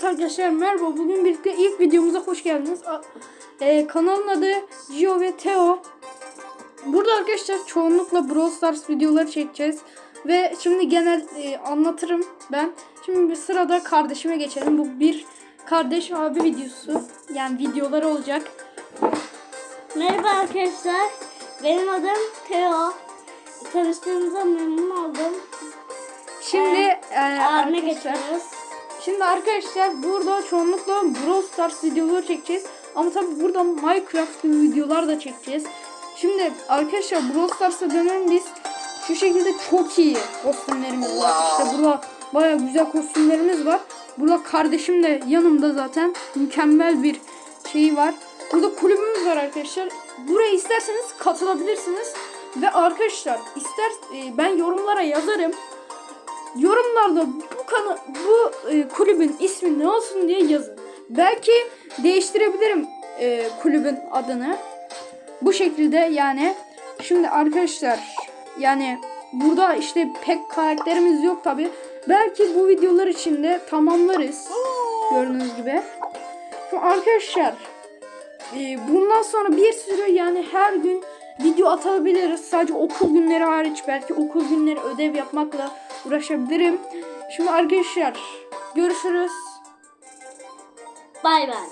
Evet arkadaşlar merhaba. Bugün birlikte ilk videomuza hoş geldiniz. A- e, kanalın adı Gio ve Teo. Burada arkadaşlar çoğunlukla Brawl Stars videoları çekeceğiz. Ve şimdi genel e, anlatırım ben. Şimdi bir sırada kardeşime geçelim. Bu bir kardeş abi videosu. Yani videoları olacak. Merhaba arkadaşlar. Benim adım Teo. Tanıştığımıza memnun oldum. Şimdi e, Abime arkadaşlar geçiyoruz. Şimdi arkadaşlar burada çoğunlukla Brawl Stars videoları çekeceğiz. Ama tabi burada Minecraft videolar da çekeceğiz. Şimdi arkadaşlar Brawl Stars'a dönelim biz. Şu şekilde çok iyi kostümlerimiz var. İşte burada baya güzel kostümlerimiz var. Burada kardeşim de yanımda zaten. Mükemmel bir şeyi var. Burada kulübümüz var arkadaşlar. Buraya isterseniz katılabilirsiniz. Ve arkadaşlar ister e, ben yorumlara yazarım yorumlarda bu kanı bu e, kulübün ismi ne olsun diye yazın. Belki değiştirebilirim e, kulübün adını. Bu şekilde yani. Şimdi arkadaşlar yani burada işte pek karakterimiz yok tabi. Belki bu videolar içinde tamamlarız. Gördüğünüz gibi. Şu arkadaşlar e, bundan sonra bir sürü yani her gün video atabiliriz. Sadece okul günleri hariç belki okul günleri ödev yapmakla uğraşabilirim. Şimdi arkadaşlar görüşürüz. Bay bay.